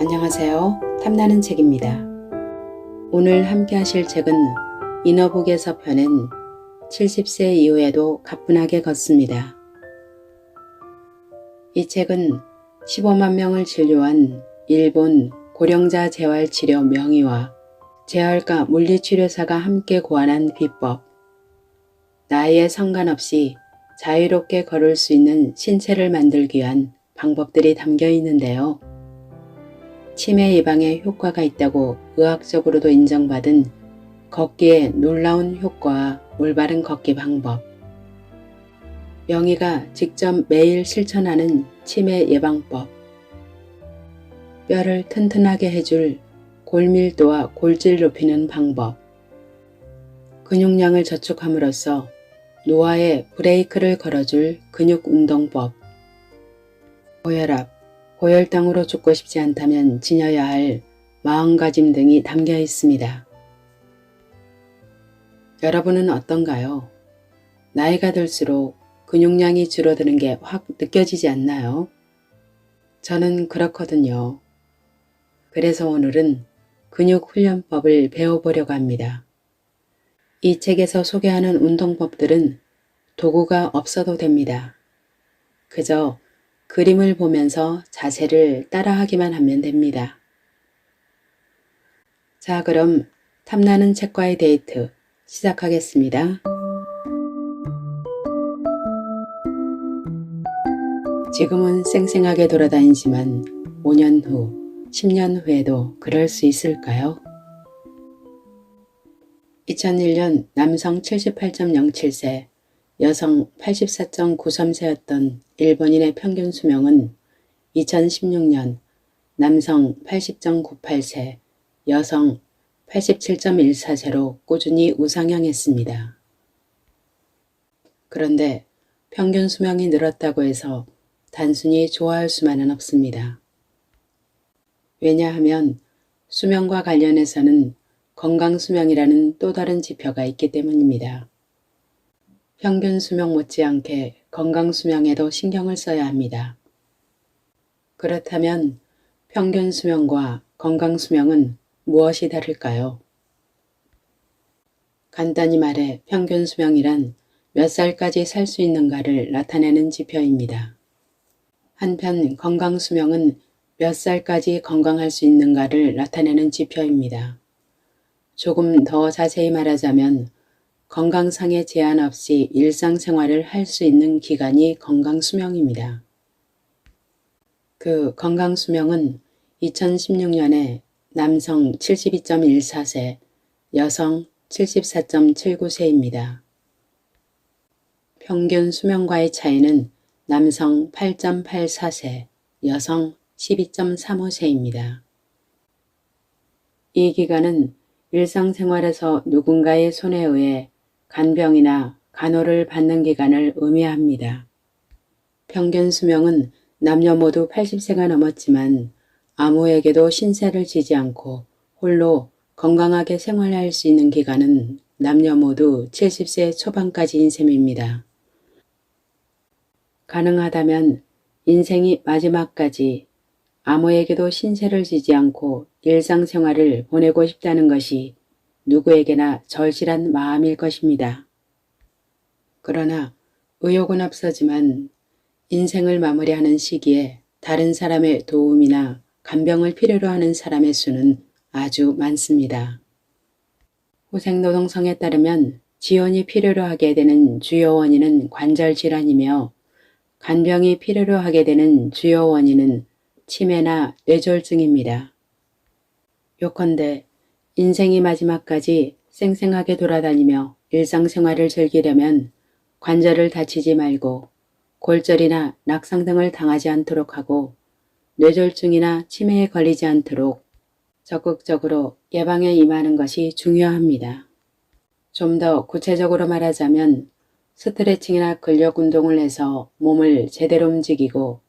안녕하세요. 탐나는 책입니다. 오늘 함께 하실 책은 인어북에서 펴낸 70세 이후에도 가뿐하게 걷습니다. 이 책은 15만 명을 진료한 일본 고령자 재활치료 명의와 재활과 물리치료사가 함께 고안한 비법, 나이에 상관없이 자유롭게 걸을 수 있는 신체를 만들기 위한 방법들이 담겨 있는데요. 치매 예방에 효과가 있다고 의학적으로도 인정받은 걷기에 놀라운 효과와 올바른 걷기 방법. 명의가 직접 매일 실천하는 치매 예방법. 뼈를 튼튼하게 해줄 골밀도와 골질 높이는 방법. 근육량을 저축함으로써 노화에 브레이크를 걸어줄 근육 운동법. 고혈압, 고혈당으로 죽고 싶지 않다면 지녀야 할 마음가짐 등이 담겨 있습니다. 여러분은 어떤가요? 나이가 들수록 근육량이 줄어드는 게 확 느껴지지 않나요? 저는 그렇거든요. 그래서 오늘은 근육 훈련법을 배워보려고 합니다. 이 책에서 소개하는 운동법들은 도구가 없어도 됩니다. 그저 그림을 보면서 자세를 따라하기만 하면 됩니다. 자, 그럼 탐나는 책과의 데이트 시작하겠습니다. 지금은 쌩쌩하게 돌아다니지만 5년 후, 10년 후에도 그럴 수 있을까요? 2001년 남성 78.07세, 여성 84.93세였던 일본인의 평균 수명은 2016년 남성 80.98세, 여성 87.14세로 꾸준히 우상향했습니다. 그런데 평균 수명이 늘었다고 해서 단순히 좋아할 수만은 없습니다. 왜냐하면 수명과 관련해서는 건강수명이라는 또 다른 지표가 있기 때문입니다. 평균 수명 못지않게 건강 수명에도 신경을 써야 합니다. 그렇다면 평균 수명과 건강 수명은 무엇이 다를까요? 간단히 말해 평균 수명이란 몇 살까지 살 수 있는가를 나타내는 지표입니다. 한편 건강 수명은 몇 살까지 건강할 수 있는가를 나타내는 지표입니다. 조금 더 자세히 말하자면 건강상의 제한 없이 일상생활을 할 수 있는 기간이 건강수명입니다. 그 건강수명은 2016년에 남성 72.14세, 여성 74.79세입니다. 평균 수명과의 차이는 남성 8.84세, 여성 12.35세입니다. 이 기간은 일상생활에서 누군가의 손에 의해 간병이나 간호를 받는 기간을 의미합니다. 평균 수명은 남녀 모두 80세가 넘었지만 아무에게도 신세를 지지 않고 홀로 건강하게 생활할 수 있는 기간은 남녀 모두 70세 초반까지인 셈입니다. 가능하다면 인생이 마지막까지 아무에게도 신세를 지지 않고 일상생활을 보내고 싶다는 것이 누구에게나 절실한 마음일 것입니다. 그러나 의욕은 앞서지만 인생을 마무리하는 시기에 다른 사람의 도움이나 간병을 필요로 하는 사람의 수는 아주 많습니다. 후생노동성에 따르면 지원이 필요로 하게 되는 주요 원인은 관절 질환이며 간병이 필요로 하게 되는 주요 원인은 치매나 뇌졸중입니다. 요컨대 인생이 마지막까지 쌩쌩하게 돌아다니며 일상생활을 즐기려면 관절을 다치지 말고 골절이나 낙상 등을 당하지 않도록 하고 뇌졸중이나 치매에 걸리지 않도록 적극적으로 예방에 임하는 것이 중요합니다. 좀 더 구체적으로 말하자면 스트레칭이나 근력 운동을 해서 몸을 제대로 움직이고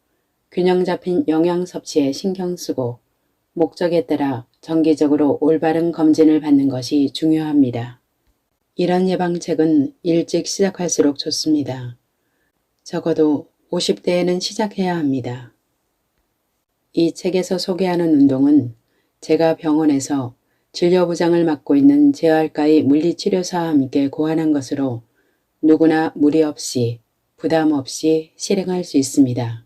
균형 잡힌 영양 섭취에 신경 쓰고 목적에 따라 정기적으로 올바른 검진을 받는 것이 중요합니다. 이런 예방책은 일찍 시작할수록 좋습니다. 적어도 50대에는 시작해야 합니다. 이 책에서 소개하는 운동은 제가 병원에서 진료부장을 맡고 있는 재활과의 물리치료사와 함께 고안한 것으로 누구나 무리 없이 부담 없이 실행할 수 있습니다.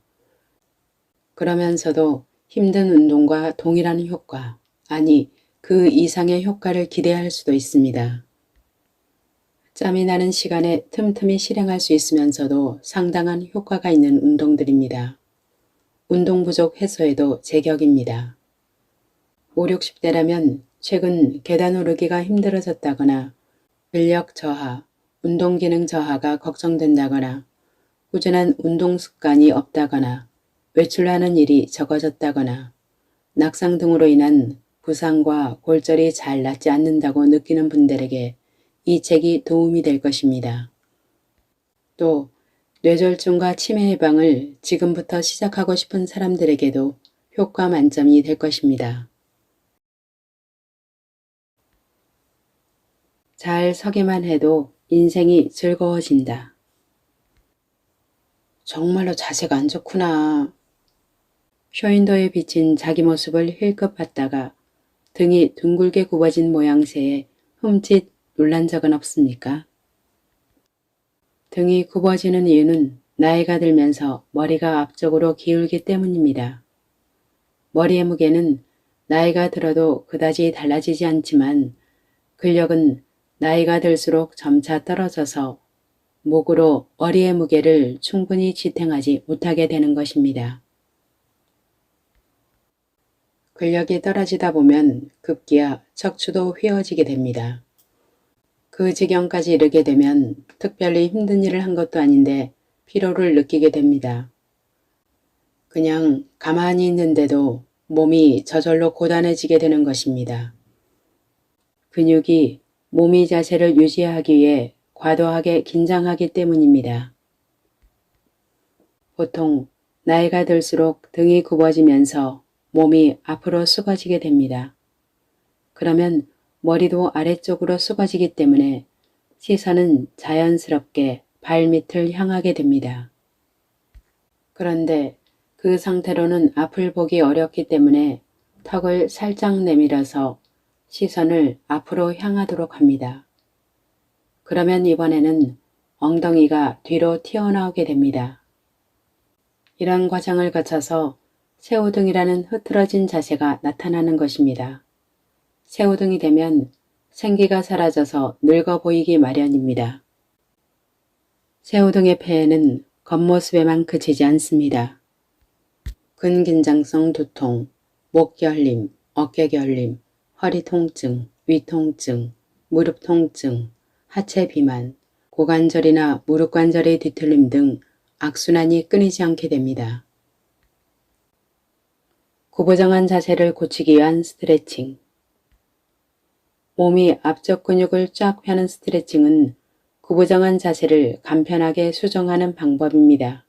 그러면서도 힘든 운동과 동일한 효과, 아니 그 이상의 효과를 기대할 수도 있습니다. 짬이 나는 시간에 틈틈이 실행할 수 있으면서도 상당한 효과가 있는 운동들입니다. 운동 부족 해소에도 제격입니다. 5, 60대라면 최근 계단 오르기가 힘들어졌다거나 근력 저하, 운동 기능 저하가 걱정된다거나 꾸준한 운동 습관이 없다거나 외출하는 일이 적어졌다거나 낙상 등으로 인한 부상과 골절이 잘 낫지 않는다고 느끼는 분들에게 이 책이 도움이 될 것입니다. 또 뇌졸중과 치매 예방을 지금부터 시작하고 싶은 사람들에게도 효과 만점이 될 것입니다. 잘 서기만 해도 인생이 즐거워진다. 정말로 자세가 안 좋구나. 쇼윈도에 비친 자기 모습을 힐끗 봤다가 등이 둥글게 굽어진 모양새에 흠칫 놀란 적은 없습니까? 등이 굽어지는 이유는 나이가 들면서 머리가 앞쪽으로 기울기 때문입니다. 머리의 무게는 나이가 들어도 그다지 달라지지 않지만 근력은 나이가 들수록 점차 떨어져서 목으로 머리의 무게를 충분히 지탱하지 못하게 되는 것입니다. 근력이 떨어지다 보면 급기야 척추도 휘어지게 됩니다. 그 지경까지 이르게 되면 특별히 힘든 일을 한 것도 아닌데 피로를 느끼게 됩니다. 그냥 가만히 있는데도 몸이 저절로 고단해지게 되는 것입니다. 근육이 몸이 자세를 유지하기 위해 과도하게 긴장하기 때문입니다. 보통 나이가 들수록 등이 굽어지면서 몸이 앞으로 숙어지게 됩니다. 그러면 머리도 아래쪽으로 숙어지기 때문에 시선은 자연스럽게 발밑을 향하게 됩니다. 그런데 그 상태로는 앞을 보기 어렵기 때문에 턱을 살짝 내밀어서 시선을 앞으로 향하도록 합니다. 그러면 이번에는 엉덩이가 뒤로 튀어나오게 됩니다. 이런 과정을 거쳐서 새우등이라는 흐트러진 자세가 나타나는 것입니다. 새우등이 되면 생기가 사라져서 늙어 보이기 마련입니다. 새우등의 폐해는 겉모습에만 그치지 않습니다. 근긴장성 두통, 목 결림, 어깨 결림, 허리 통증, 위 통증, 무릎 통증, 하체 비만, 고관절이나 무릎 관절의 뒤틀림 등 악순환이 끊이지 않게 됩니다. 구부정한 자세를 고치기 위한 스트레칭 몸이 앞쪽 근육을 쫙 펴는 스트레칭은 구부정한 자세를 간편하게 수정하는 방법입니다.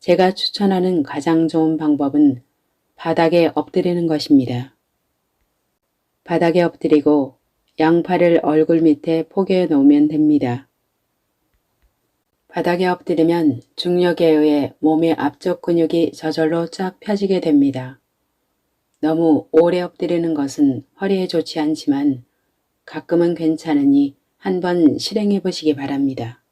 제가 추천하는 가장 좋은 방법은 바닥에 엎드리는 것입니다. 바닥에 엎드리고 양팔을 얼굴 밑에 포개어 놓으면 됩니다. 바닥에 엎드리면 중력에 의해 몸의 앞쪽 근육이 저절로 쫙 펴지게 됩니다. 너무 오래 엎드리는 것은 허리에 좋지 않지만 가끔은 괜찮으니 한번 실행해 보시기 바랍니다.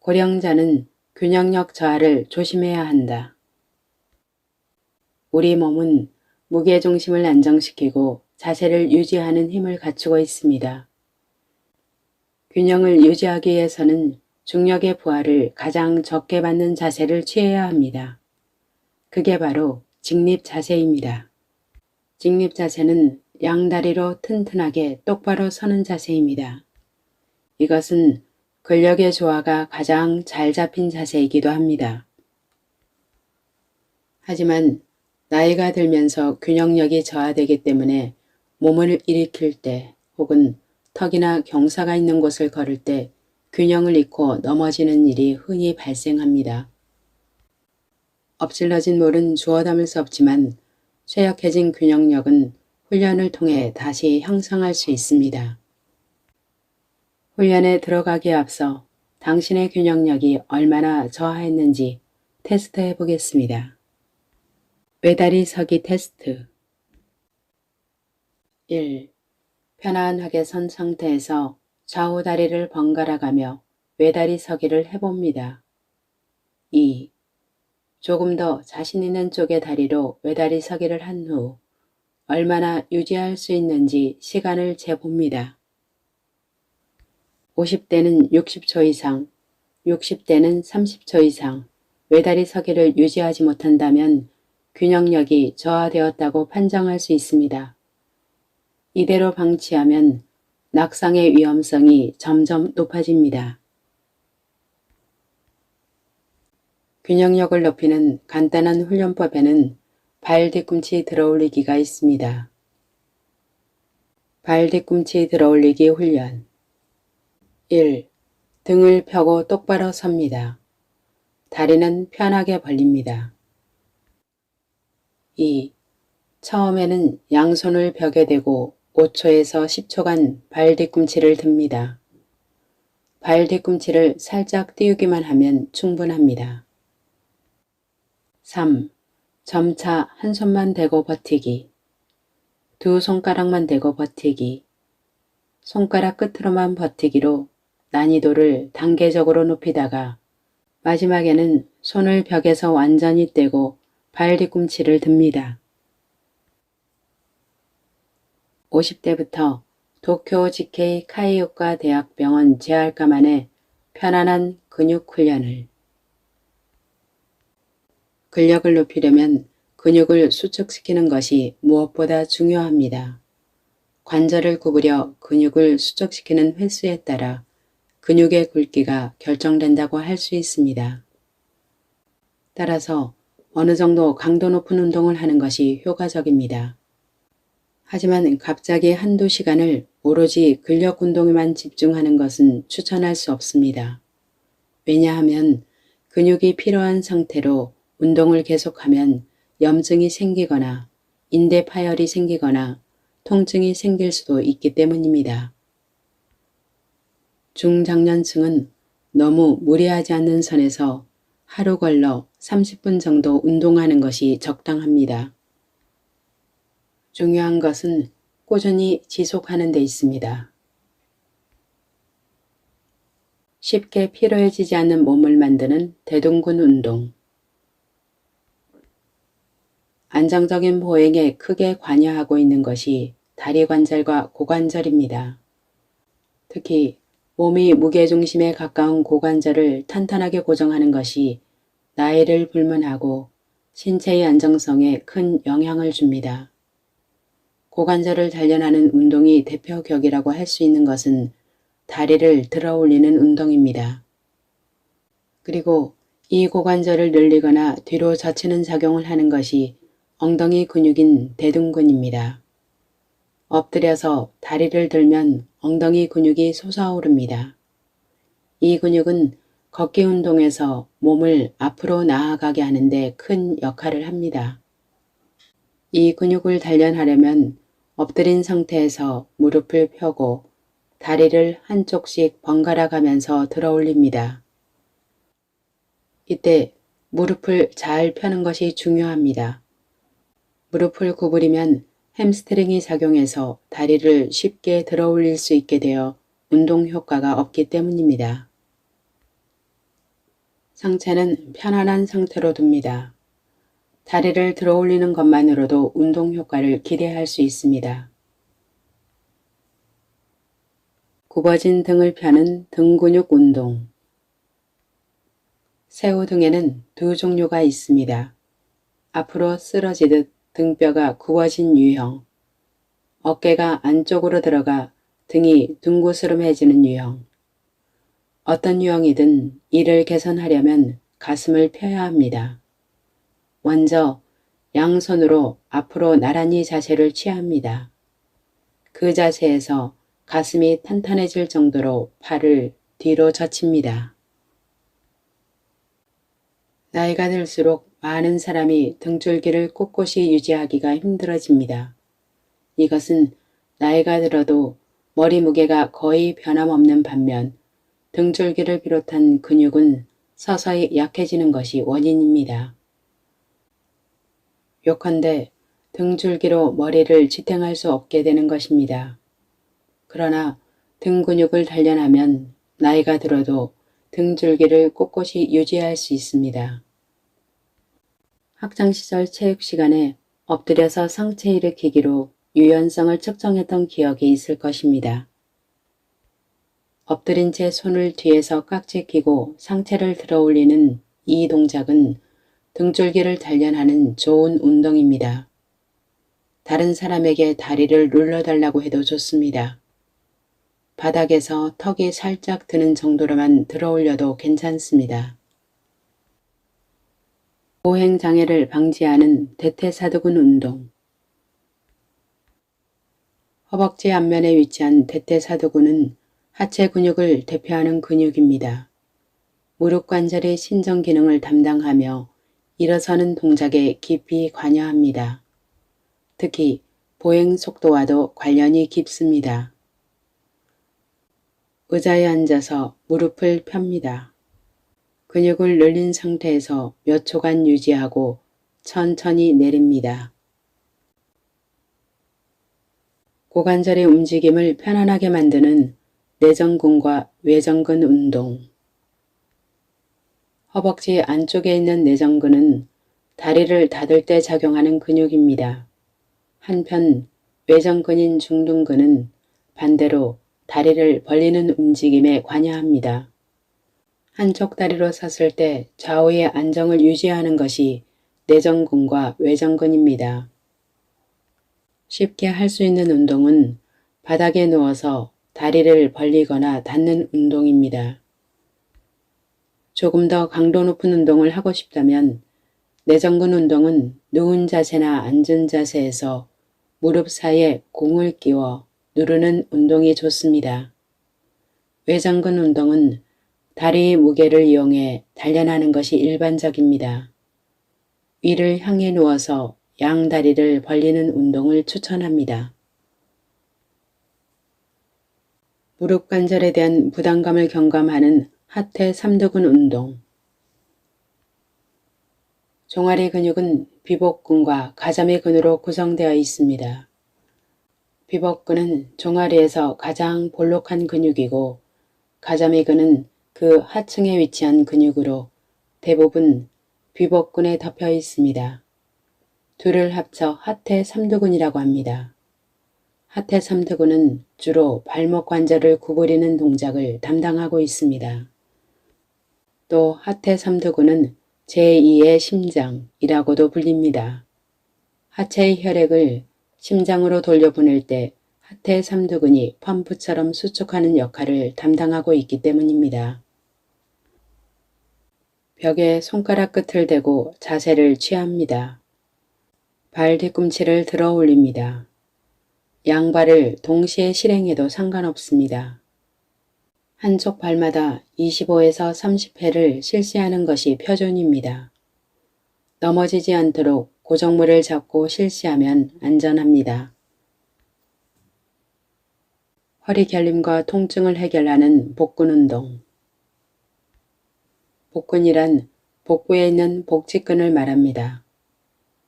고령자는 균형력 저하를 조심해야 한다. 우리 몸은 무게중심을 안정시키고 자세를 유지하는 힘을 갖추고 있습니다. 균형을 유지하기 위해서는 중력의 부하를 가장 적게 받는 자세를 취해야 합니다. 그게 바로 직립 자세입니다. 직립 자세는 양다리로 튼튼하게 똑바로 서는 자세입니다. 이것은 근력의 조화가 가장 잘 잡힌 자세이기도 합니다. 하지만 나이가 들면서 균형력이 저하되기 때문에 몸을 일으킬 때 혹은 턱이나 경사가 있는 곳을 걸을 때 균형을 잃고 넘어지는 일이 흔히 발생합니다. 엎질러진 물은 주워 담을 수 없지만 쇠약해진 균형력은 훈련을 통해 다시 형성할 수 있습니다. 훈련에 들어가기에 앞서 당신의 균형력이 얼마나 저하했는지 테스트 해 보겠습니다. 외다리 서기 테스트 1. 편안하게 선 상태에서 좌우 다리를 번갈아 가며 외다리 서기를 해봅니다. 2. 조금 더 자신 있는 쪽의 다리로 외다리 서기를 한 후 얼마나 유지할 수 있는지 시간을 재봅니다. 50대는 60초 이상, 60대는 30초 이상 외다리 서기를 유지하지 못한다면 균형력이 저하되었다고 판정할 수 있습니다. 이대로 방치하면 낙상의 위험성이 점점 높아집니다. 균형력을 높이는 간단한 훈련법에는 발 뒤꿈치 들어올리기가 있습니다. 발 뒤꿈치 들어올리기 훈련 1. 등을 펴고 똑바로 섭니다. 다리는 편하게 벌립니다. 2. 처음에는 양손을 벽에 대고 5초에서 10초간 발 뒤꿈치를 듭니다. 발 뒤꿈치를 살짝 띄우기만 하면 충분합니다. 3. 점차 한 손만 대고 버티기. 두 손가락만 대고 버티기. 손가락 끝으로만 버티기로 난이도를 단계적으로 높이다가 마지막에는 손을 벽에서 완전히 떼고 발 뒤꿈치를 듭니다. 50대부터 도쿄 GK 카이오카 대학병원 재활과만의 편안한 근육 훈련을 근력을 높이려면 근육을 수축시키는 것이 무엇보다 중요합니다. 관절을 구부려 근육을 수축시키는 횟수에 따라 근육의 굵기가 결정된다고 할 수 있습니다. 따라서 어느 정도 강도 높은 운동을 하는 것이 효과적입니다. 하지만 갑자기 한두 시간을 오로지 근력 운동에만 집중하는 것은 추천할 수 없습니다. 왜냐하면 근육이 필요한 상태로 운동을 계속하면 염증이 생기거나 인대 파열이 생기거나 통증이 생길 수도 있기 때문입니다. 중장년층은 너무 무리하지 않는 선에서 하루 걸러 30분 정도 운동하는 것이 적당합니다. 중요한 것은 꾸준히 지속하는 데 있습니다. 쉽게 피로해지지 않는 몸을 만드는 대둔근 운동. 안정적인 보행에 크게 관여하고 있는 것이 다리 관절과 고관절입니다. 특히 몸이 무게중심에 가까운 고관절을 탄탄하게 고정하는 것이 나이를 불문하고 신체의 안정성에 큰 영향을 줍니다. 고관절을 단련하는 운동이 대표 격이라고 할 수 있는 것은 다리를 들어 올리는 운동입니다. 그리고 이 고관절을 늘리거나 뒤로 젖히는 작용을 하는 것이 엉덩이 근육인 대둔근입니다. 엎드려서 다리를 들면 엉덩이 근육이 솟아오릅니다. 이 근육은 걷기 운동에서 몸을 앞으로 나아가게 하는 데 큰 역할을 합니다. 이 근육을 단련하려면 엎드린 상태에서 무릎을 펴고 다리를 한쪽씩 번갈아 가면서 들어 올립니다. 이때 무릎을 잘 펴는 것이 중요합니다. 무릎을 구부리면 햄스트링이 작용해서 다리를 쉽게 들어 올릴 수 있게 되어 운동 효과가 없기 때문입니다. 상체는 편안한 상태로 둡니다. 다리를 들어 올리는 것만으로도 운동 효과를 기대할 수 있습니다. 굽어진 등을 펴는 등 근육 운동 새우 등에는 두 종류가 있습니다. 앞으로 쓰러지듯 등뼈가 굽어진 유형, 어깨가 안쪽으로 들어가 등이 둥그스름해지는 유형. 어떤 유형이든 이를 개선하려면 가슴을 펴야 합니다. 먼저 양손으로 앞으로 나란히 자세를 취합니다. 그 자세에서 가슴이 탄탄해질 정도로 팔을 뒤로 젖힙니다. 나이가 들수록 많은 사람이 등줄기를 꼿꼿이 유지하기가 힘들어집니다. 이것은 나이가 들어도 머리 무게가 거의 변함없는 반면 등줄기를 비롯한 근육은 서서히 약해지는 것이 원인입니다. 요컨대 등줄기로 머리를 지탱할 수 없게 되는 것입니다. 그러나 등 근육을 단련하면 나이가 들어도 등줄기를 꼿꼿이 유지할 수 있습니다. 학창시절 체육 시간에 엎드려서 상체 일으키기로 유연성을 측정했던 기억이 있을 것입니다. 엎드린 채 손을 뒤에서 깍지 끼고 상체를 들어 올리는 이 동작은 등줄기를 단련하는 좋은 운동입니다. 다른 사람에게 다리를 눌러달라고 해도 좋습니다. 바닥에서 턱이 살짝 드는 정도로만 들어 올려도 괜찮습니다. 보행장애를 방지하는 대퇴사두근 운동 허벅지 앞면에 위치한 대퇴사두근은 하체 근육을 대표하는 근육입니다. 무릎 관절의 신정 기능을 담당하며 일어서는 동작에 깊이 관여합니다. 특히 보행 속도와도 관련이 깊습니다. 의자에 앉아서 무릎을 펴니다. 근육을 늘린 상태에서 몇 초간 유지하고 천천히 내립니다. 고관절의 움직임을 편안하게 만드는 내전근과 외전근 운동 허벅지 안쪽에 있는 내전근은 다리를 닫을 때 작용하는 근육입니다. 한편 외전근인 중둔근은 반대로 다리를 벌리는 움직임에 관여합니다. 한쪽 다리로 섰을 때 좌우의 안정을 유지하는 것이 내전근과 외전근입니다. 쉽게 할 수 있는 운동은 바닥에 누워서 다리를 벌리거나 닫는 운동입니다. 조금 더 강도 높은 운동을 하고 싶다면 내전근 운동은 누운 자세나 앉은 자세에서 무릎 사이에 공을 끼워 누르는 운동이 좋습니다. 외전근 운동은 다리의 무게를 이용해 단련하는 것이 일반적입니다. 위를 향해 누워서 양 다리를 벌리는 운동을 추천합니다. 무릎 관절에 대한 부담감을 경감하는 하태 삼두근 운동 종아리 근육은 비복근과 가자미 근으로 구성되어 있습니다. 비복근은 종아리에서 가장 볼록한 근육이고 가자미 근은 그 하층에 위치한 근육으로 대부분 비복근에 덮여 있습니다. 둘을 합쳐 하태 삼두근이라고 합니다. 하태 삼두근은 주로 발목 관절을 구부리는 동작을 담당하고 있습니다. 또 하태 삼두근은 제2의 심장이라고도 불립니다. 하체의 혈액을 심장으로 돌려보낼 때 하태 삼두근이 펌프처럼 수축하는 역할을 담당하고 있기 때문입니다. 벽에 손가락 끝을 대고 자세를 취합니다. 발 뒤꿈치를 들어 올립니다. 양발을 동시에 실행해도 상관없습니다. 한쪽 발마다 25에서 30회를 실시하는 것이 표준입니다. 넘어지지 않도록 고정물을 잡고 실시하면 안전합니다. 허리 결림과 통증을 해결하는 복근 운동 복근이란 복부에 있는 복직근을 말합니다.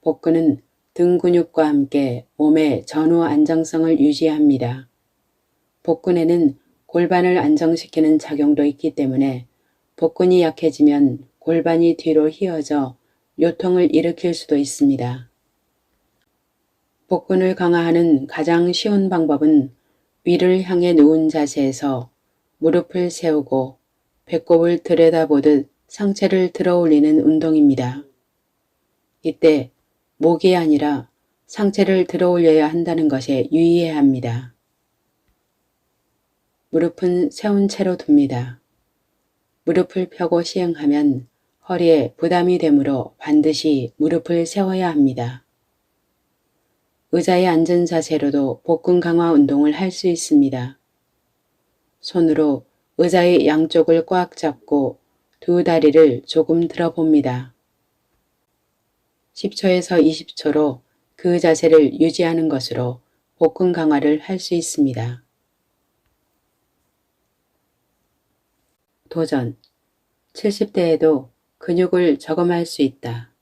복근은 등 근육과 함께 몸의 전후 안정성을 유지합니다. 복근에는 골반을 안정시키는 작용도 있기 때문에 복근이 약해지면 골반이 뒤로 휘어져 요통을 일으킬 수도 있습니다. 복근을 강화하는 가장 쉬운 방법은 위를 향해 누운 자세에서 무릎을 세우고 배꼽을 들여다보듯 상체를 들어 올리는 운동입니다. 이때 목이 아니라 상체를 들어 올려야 한다는 것에 유의해야 합니다. 무릎은 세운 채로 둡니다. 무릎을 펴고 시행하면 허리에 부담이 되므로 반드시 무릎을 세워야 합니다. 의자에 앉은 자세로도 복근 강화 운동을 할 수 있습니다. 손으로 의자의 양쪽을 꽉 잡고 두 다리를 조금 들어봅니다. 10초에서 20초로 그 자세를 유지하는 것으로 복근 강화를 할 수 있습니다. 도전 70대에도 근육을 저감할 수 있다.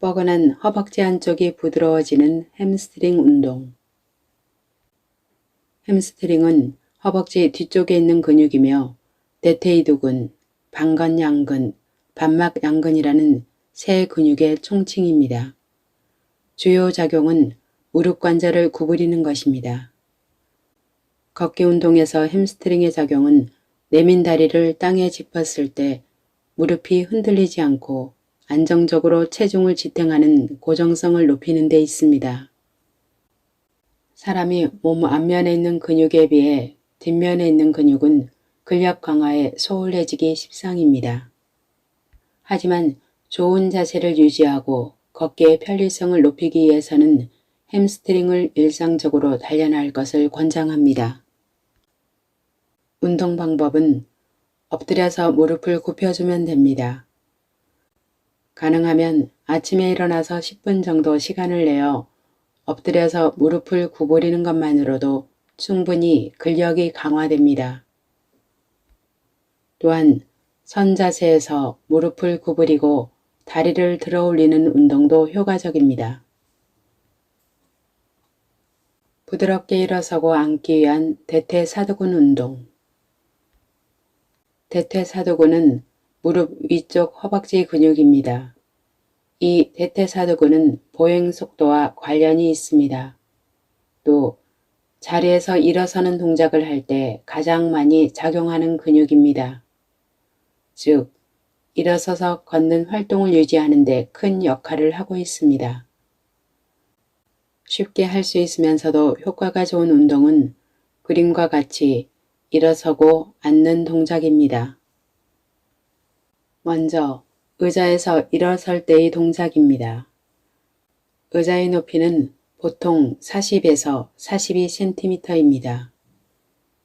뻐근한 허벅지 한쪽이 부드러워지는 햄스트링 운동. 햄스트링은 허벅지 뒤쪽에 있는 근육이며 대퇴이두근, 방건양근, 반막양근이라는 세 근육의 총칭입니다. 주요 작용은 무릎 관절을 구부리는 것입니다. 걷기 운동에서 햄스트링의 작용은 내민 다리를 땅에 짚었을 때 무릎이 흔들리지 않고 안정적으로 체중을 지탱하는 고정성을 높이는 데 있습니다. 사람이 몸 앞면에 있는 근육에 비해 뒷면에 있는 근육은 근력 강화에 소홀해지기 십상입니다. 하지만 좋은 자세를 유지하고 걷기의 편리성을 높이기 위해서는 햄스트링을 일상적으로 단련할 것을 권장합니다. 운동 방법은 엎드려서 무릎을 굽혀주면 됩니다. 가능하면 아침에 일어나서 10분 정도 시간을 내어 엎드려서 무릎을 구부리는 것만으로도 충분히 근력이 강화됩니다. 또한 선 자세에서 무릎을 구부리고 다리를 들어 올리는 운동도 효과적입니다. 부드럽게 일어서고 앉기 위한 대퇴사두근 운동. 대퇴사두근은 무릎 위쪽 허벅지 근육입니다. 이 대퇴사두근은 보행 속도와 관련이 있습니다. 또 자리에서 일어서는 동작을 할 때 가장 많이 작용하는 근육입니다. 즉, 일어서서 걷는 활동을 유지하는 데 큰 역할을 하고 있습니다. 쉽게 할 수 있으면서도 효과가 좋은 운동은 그림과 같이 일어서고 앉는 동작입니다. 먼저 의자에서 일어설 때의 동작입니다. 의자의 높이는 보통 40에서 42cm입니다.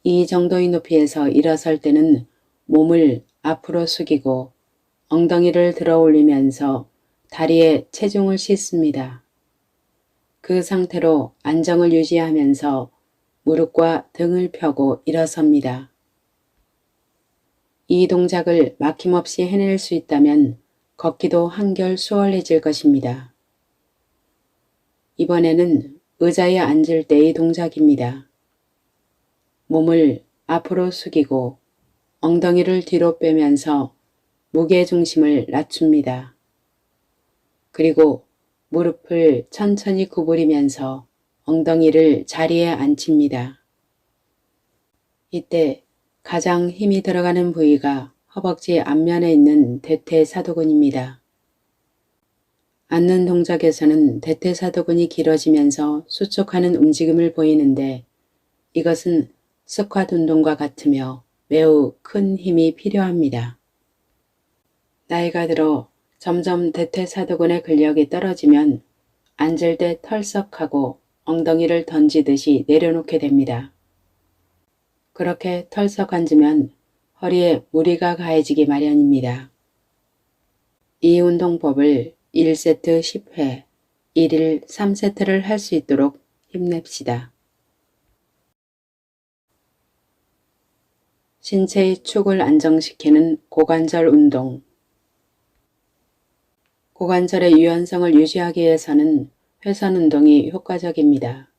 이 정도의 높이에서 일어설 때는 몸을 앞으로 숙이고 엉덩이를 들어 올리면서 다리에 체중을 싣습니다. 그 상태로 안정을 유지하면서 무릎과 등을 펴고 일어섭니다. 이 동작을 막힘없이 해낼 수 있다면 걷기도 한결 수월해질 것입니다. 이번에는 의자에 앉을 때의 동작입니다. 몸을 앞으로 숙이고 엉덩이를 뒤로 빼면서 무게 중심을 낮춥니다. 그리고 무릎을 천천히 구부리면서 엉덩이를 자리에 앉힙니다. 이때 가장 힘이 들어가는 부위가 허벅지 앞면에 있는 대퇴사두근입니다. 앉는 동작에서는 대퇴사두근이 길어지면서 수축하는 움직임을 보이는데 이것은 스쿼트 운동과 같으며 매우 큰 힘이 필요합니다. 나이가 들어 점점 대퇴사두근의 근력이 떨어지면 앉을 때 털썩하고 엉덩이를 던지듯이 내려놓게 됩니다. 그렇게 털썩 앉으면 허리에 무리가 가해지기 마련입니다. 이 운동법을 1세트 10회, 1일 3세트를 할 수 있도록 힘냅시다. 신체의 축을 안정시키는 고관절 운동 고관절의 유연성을 유지하기 위해서는 회선 운동이 효과적입니다.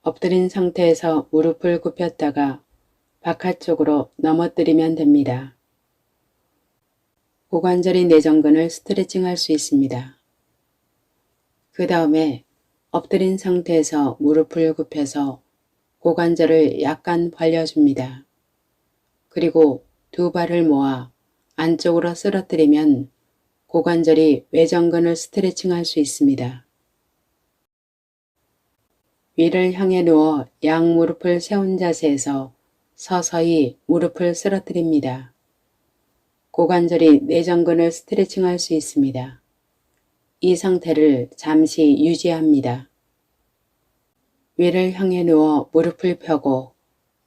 엎드린 상태에서 무릎을 굽혔다가 바깥쪽으로 넘어뜨리면 됩니다. 고관절의 내전근을 스트레칭 할 수 있습니다. 그 다음에 엎드린 상태에서 무릎을 굽혀서 고관절을 약간 벌려줍니다. 그리고 두 발을 모아 안쪽으로 쓰러뜨리면 고관절이 외전근을 스트레칭 할 수 있습니다. 위를 향해 누워 양 무릎을 세운 자세에서 서서히 무릎을 쓰러뜨립니다. 고관절이 내전근을 스트레칭 할 수 있습니다. 이 상태를 잠시 유지합니다. 위를 향해 누워 무릎을 펴고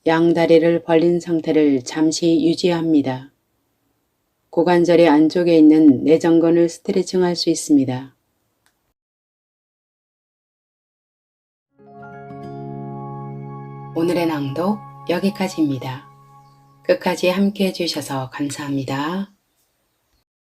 양다리를 벌린 상태를 잠시 유지합니다. 고관절의 안쪽에 있는 내전근을 스트레칭 할 수 있습니다. 오늘의 낭독 여기까지입니다. 끝까지 함께 해주셔서 감사합니다.